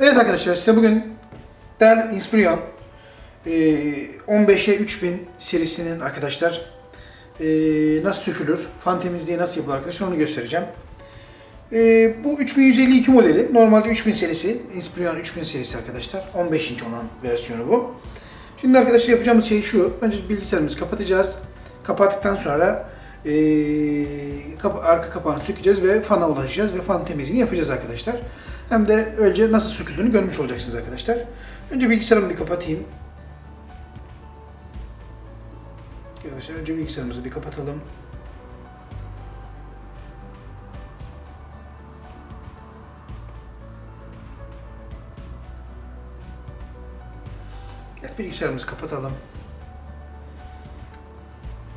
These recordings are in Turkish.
Evet arkadaşlar size bugün Dell Inspiron e, 15'e 3000 serisinin arkadaşlar e, nasıl sökülür, fan temizliği nasıl yapılır arkadaşlar onu göstereceğim. E, bu 3152 modeli. Normalde 3000 serisi. Inspiron 3000 serisi arkadaşlar. 15 inç olan versiyonu bu. Şimdi arkadaşlar yapacağımız şey şu. Önce bilgisayarımızı kapatacağız. Kapattıktan sonra e, arka kapağını sökeceğiz ve fana ulaşacağız ve fan temizliğini yapacağız arkadaşlar. Hem de önce nasıl söküldüğünü görmüş olacaksınız arkadaşlar. Önce bilgisayarımı bir kapatayım. Arkadaşlar önce bilgisayarımızı bir kapatalım. Evet bilgisayarımızı kapatalım.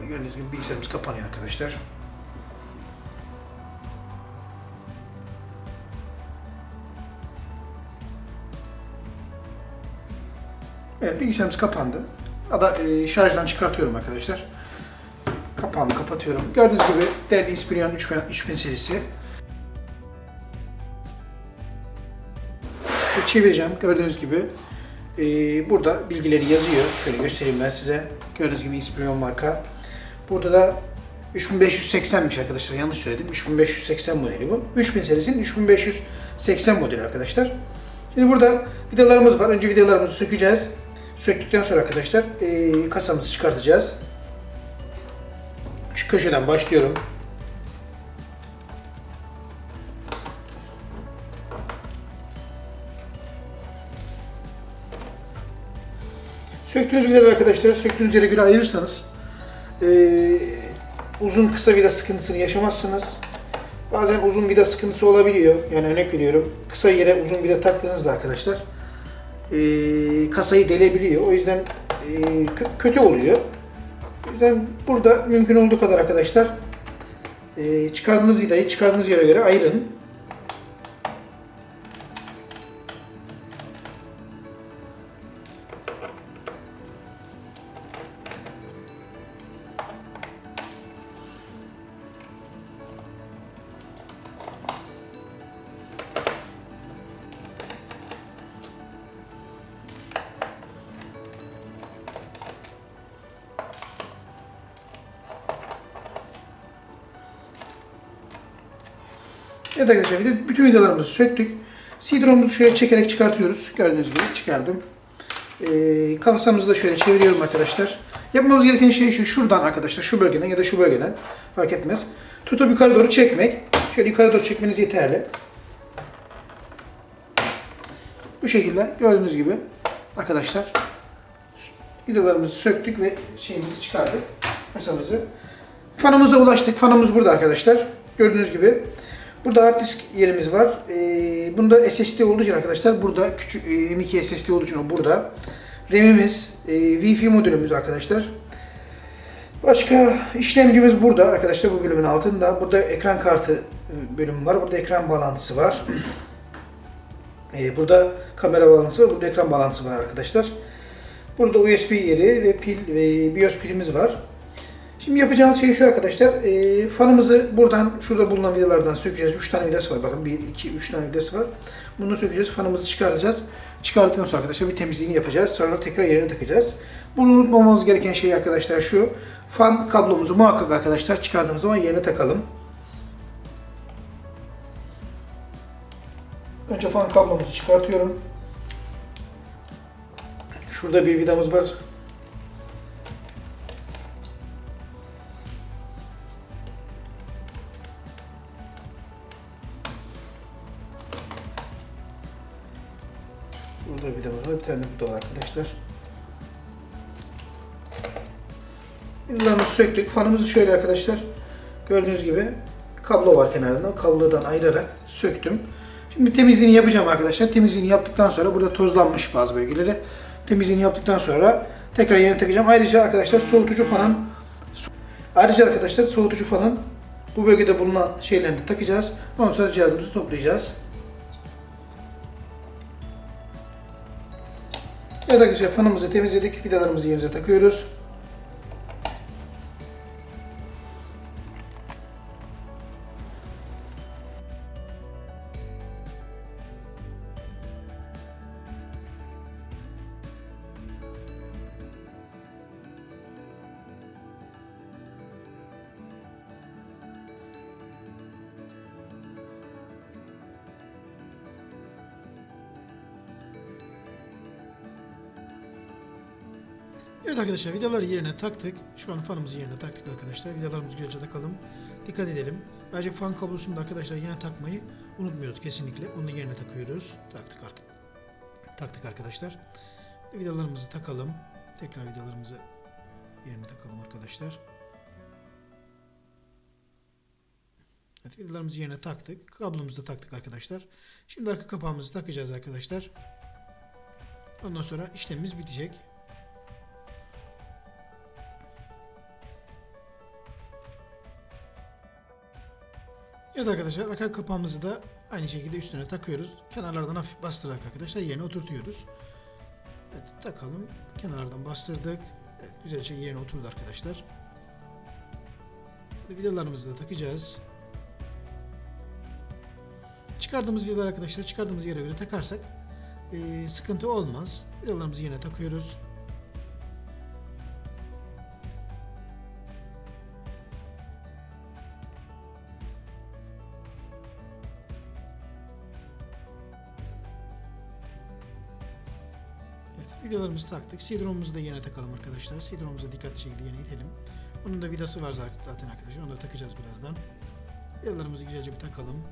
Gördüğünüz gibi bilgisayarımız kapanıyor arkadaşlar. Evet bilgisayarımız kapandı. Ada e, şarjdan çıkartıyorum arkadaşlar. Kapağımı kapatıyorum. Gördüğünüz gibi Dell Inspiron 3000, 3000 serisi. Çevireceğim. Gördüğünüz gibi e, burada bilgileri yazıyor. Şöyle göstereyim ben size. Gördüğünüz gibi Inspiron marka. Burada da 3580'miş arkadaşlar. Yanlış söyledim. 3580 modeli bu. 3000 serisinin 3580 modeli arkadaşlar. Şimdi burada vidalarımız var. Önce vidalarımızı sökeceğiz. Söktükten sonra arkadaşlar eee, kasamızı çıkartacağız. Şu köşeden başlıyorum. Söktüğünüz vidaları arkadaşlar söktüğünüz yere göre ayırırsanız eee, uzun kısa vida sıkıntısını yaşamazsınız. Bazen uzun vida sıkıntısı olabiliyor. Yani örnek veriyorum. Kısa yere uzun vida taktığınızda arkadaşlar e, kasayı delebiliyor. O yüzden e, kö- kötü oluyor. O yüzden burada mümkün olduğu kadar arkadaşlar e, çıkardığınız vidayı çıkardığınız yere göre ayırın. Evet arkadaşlar bütün vidalarımızı söktük. Sidromumuzu şöyle çekerek çıkartıyoruz. Gördüğünüz gibi çıkardım. Ee, kafasamızı da şöyle çeviriyorum arkadaşlar. Yapmamız gereken şey şu. Şuradan arkadaşlar şu bölgeden ya da şu bölgeden fark etmez. Tutup yukarı doğru çekmek. Şöyle yukarı doğru çekmeniz yeterli. Bu şekilde gördüğünüz gibi arkadaşlar vidalarımızı söktük ve şeyimizi çıkardık. Kasamızı. Fanımıza ulaştık. Fanımız burada arkadaşlar. Gördüğünüz gibi. Burada hard disk yerimiz var. Ee, bunda SSD olduğu için arkadaşlar burada küçük e, M2 SSD olduğu için o burada. RAM'imiz, e, Wi-Fi modülümüz arkadaşlar. Başka işlemcimiz burada arkadaşlar bu bölümün altında. Burada ekran kartı bölümü var. Burada ekran bağlantısı var. Ee, burada kamera bağlantısı var. Burada ekran bağlantısı var arkadaşlar. Burada USB yeri ve pil ve BIOS pilimiz var. Şimdi yapacağımız şey şu arkadaşlar. E, fanımızı buradan, şurada bulunan vidalardan sökeceğiz. 3 tane vidası var. Bakın 1, 2, 3 tane vidası var. Bunu sökeceğiz. Fanımızı çıkartacağız. Çıkardıktan sonra arkadaşlar bir temizliğini yapacağız. Sonra tekrar yerine takacağız. Bunu unutmamamız gereken şey arkadaşlar şu. Fan kablomuzu muhakkak arkadaşlar çıkardığımız zaman yerine takalım. Önce fan kablomuzu çıkartıyorum. Şurada bir vidamız var. Burada vidamız var. Bir tane de burada var arkadaşlar. Vidalarımızı söktük. Fanımızı şöyle arkadaşlar. Gördüğünüz gibi kablo var kenarında. Kablodan ayırarak söktüm. Şimdi temizliğini yapacağım arkadaşlar. Temizliğini yaptıktan sonra burada tozlanmış bazı bölgeleri. Temizliğini yaptıktan sonra tekrar yerine takacağım. Ayrıca arkadaşlar soğutucu falan Ayrıca arkadaşlar soğutucu falan bu bölgede bulunan şeylerini de takacağız. Ondan sonra cihazımızı toplayacağız. Evet arkadaşlar fanımızı temizledik. Vidalarımızı yerimize takıyoruz. Evet arkadaşlar vidaları yerine taktık. Şu an fanımızı yerine taktık arkadaşlar. Vidalarımızı güzelce takalım. Dikkat edelim. Ayrıca fan kablosunu da arkadaşlar yerine takmayı unutmuyoruz kesinlikle. Onu da yerine takıyoruz. Taktık, taktık arkadaşlar. Vidalarımızı takalım. Tekrar vidalarımızı yerine takalım arkadaşlar. Evet vidalarımızı yerine taktık. Kablomuzu da taktık arkadaşlar. Şimdi arka kapağımızı takacağız arkadaşlar. Ondan sonra işlemimiz bitecek. Evet arkadaşlar arka kapağımızı da aynı şekilde üstüne takıyoruz. Kenarlardan hafif bastırarak arkadaşlar yerine oturtuyoruz. Evet takalım. Kenarlardan bastırdık. Evet güzelce yerine oturdu arkadaşlar. Vidalarımızı da takacağız. Çıkardığımız vidalar arkadaşlar çıkardığımız yere göre takarsak eee, sıkıntı olmaz. Vidalarımızı yerine takıyoruz. Vidalarımızı taktık. Sidromumuzu da yerine takalım arkadaşlar. Sidromuzu dikkatli şekilde yerine itelim. Onun da vidası var zaten arkadaşlar. Onu da takacağız birazdan. Vidalarımızı güzelce bir takalım.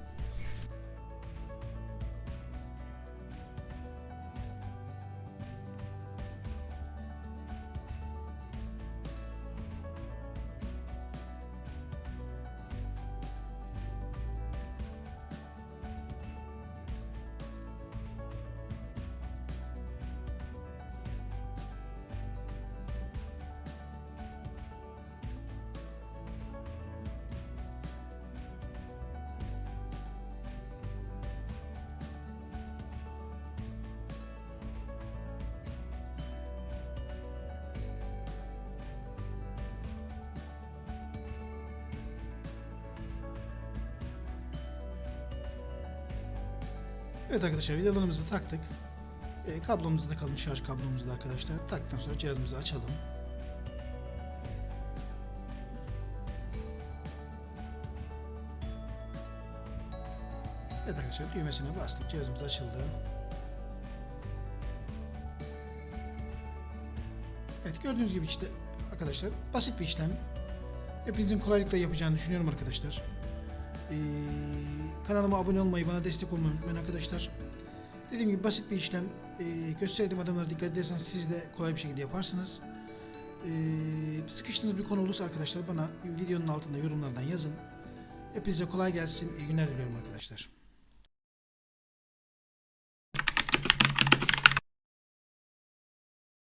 Evet arkadaşlar vidalarımızı taktık. E, kablomuzu da takalım şarj kablomuzu da arkadaşlar. Taktıktan sonra cihazımızı açalım. Evet arkadaşlar düğmesine bastık. Cihazımız açıldı. Evet gördüğünüz gibi işte arkadaşlar basit bir işlem. Hepinizin kolaylıkla yapacağını düşünüyorum arkadaşlar. Ee, kanalıma abone olmayı, bana destek olmayı unutmayın arkadaşlar. Dediğim gibi basit bir işlem. Ee, gösterdiğim adımlara dikkat ederseniz siz de kolay bir şekilde yaparsınız. Ee, sıkıştığınız bir konu olursa arkadaşlar bana videonun altında yorumlardan yazın. Hepinize kolay gelsin. İyi günler diliyorum arkadaşlar.